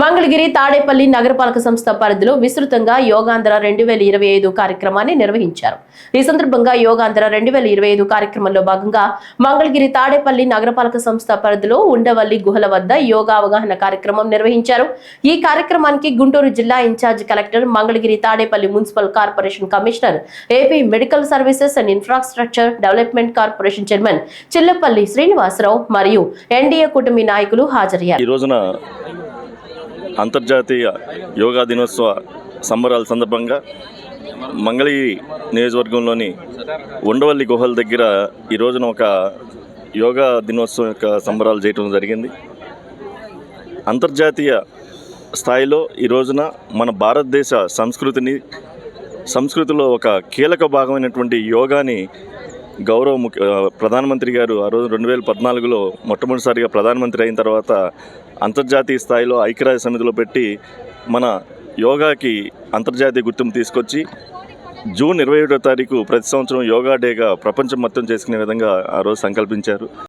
మంగళగిరి తాడేపల్లి నగరపాలక సంస్థ పరిధిలో విస్తృతంగా యోగాంధ్ర రెండు వేల ఇరవై ఐదు కార్యక్రమాన్ని నిర్వహించారు. ఈ సందర్భంగా యోగాంధ్ర రెండు వేల ఇరవై ఐదు కార్యక్రమంలో భాగంగా మంగళగిరి తాడేపల్లి నగరపాలక సంస్థ పరిధిలో ఉండవల్లి గుహల వద్ద యోగా అవగాహన కార్యక్రమం నిర్వహించారు. ఈ కార్యక్రమానికి గుంటూరు జిల్లా in charge collector Mangalagiri Tadepalli municipal corporation commissioner AP medical services and infrastructure development corporation chairman Chillapalli Srinivasarao మరియు ఎన్డీఏ కూటమి నాయకులు హాజరయ్యారు. ఈ రోజున అంతర్జాతీయ యోగా దినోత్సవ సంబరాల సందర్భంగా మంగళగిరి నియోజకవర్గంలోని ఉండవల్లి గుహల దగ్గర ఈ రోజున ఒక యోగా దినోత్సవం యొక్క సంబరాలు చేయటం జరిగింది. అంతర్జాతీయ స్థాయిలో ఈ రోజున మన భారతదేశ సంస్కృతిని సంస్కృతిలో ఒక కీలక భాగమైనటువంటి యోగాని గౌరవ ముఖ్య ప్రధానమంత్రి గారు ఆ రోజు రెండు వేల పద్నాలుగులో మొట్టమొదటిసారిగా ప్రధానమంత్రి అయిన తర్వాత అంతర్జాతీయ స్థాయిలో ఐక్యరాజ్య సమితిలో పెట్టి మన యోగాకి అంతర్జాతీయ గుర్తింపు తీసుకొచ్చి జూన్ ఇరవై ఏడో తారీఖు ప్రతి సంవత్సరం యోగా డేగా ప్రపంచం మొత్తం చేసుకునే విధంగా ఆ రోజు సంకల్పించారు.